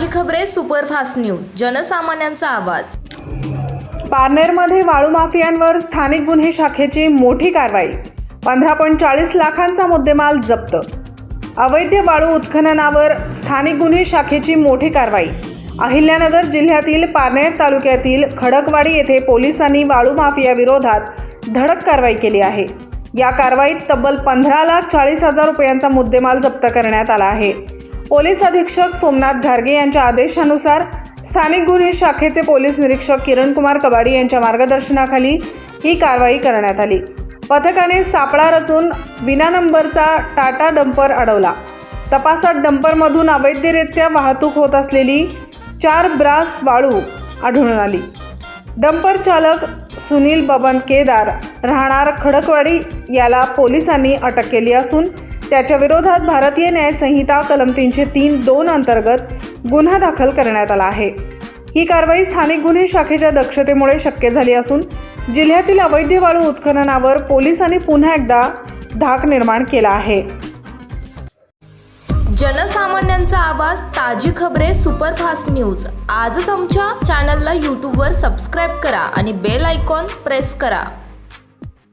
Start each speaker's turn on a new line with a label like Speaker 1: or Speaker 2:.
Speaker 1: ताजी खबरे superfast news जनसामान्यांचा आवाज.
Speaker 2: पारनेरमध्ये वाळू माफियांवर स्थानिक गुन्हे शाखेची मोठी कारवाई. पंधरा पॉईंट चाळीस लाखांचा मुद्देमाल जप्त. अवैध वाळू उत्खननावर स्थानिक गुन्हे शाखेची मोठी कारवाई. अहिल्यानगर जिल्ह्यातील पारनेर तालुक्यातील खडकवाडी येथे पोलिसांनी वाळू माफियाविरोधात धडक कारवाई केली आहे. या कारवाईत तब्बल पंधरा लाख चाळीस हजार रुपयांचा मुद्देमाल जप्त करण्यात आला आहे. पोलीस अधीक्षक सोमनाथ घारगे यांच्या आदेशानुसार स्थानिक गुन्हे शाखेचे पोलीस निरीक्षक किरण कुमार कबाडी यांच्या मार्गदर्शनाखाली ही कारवाई करण्यात आली. पथकाने सापळा रचून विना नंबरचा टाटा डंपर अडवला. तपासात डंपरमधून अवैधरित्या वाहतूक होत असलेली चार ब्रास वाळू आढळून आली. डंपर चालक सुनील बबन केदार राहणार खडकवाडी याला पोलिसांनी अटक केली असून त्याच्या विरोधात भारतीय न्यायसंहिता कलम तीनशे तीन दोन अंतर्गत गुन्हा दाखल करण्यात आला आहे. ही कारवाई स्थानिक गुन्हे शाखेच्या दक्षतेमुळे शक्य झाली असून जिल्ह्यातील अवैध वाळू उत्खननावर पोलिसांनी पुन्हा एकदा धाक निर्माण केला आहे.
Speaker 1: जनसामान्यांचा आवाज ताजी खबरे सुपरफास्ट न्यूज. आजच आमच्या चॅनलला यूट्यूबवर सबस्क्राईब करा आणि बेल आयकॉन प्रेस करा.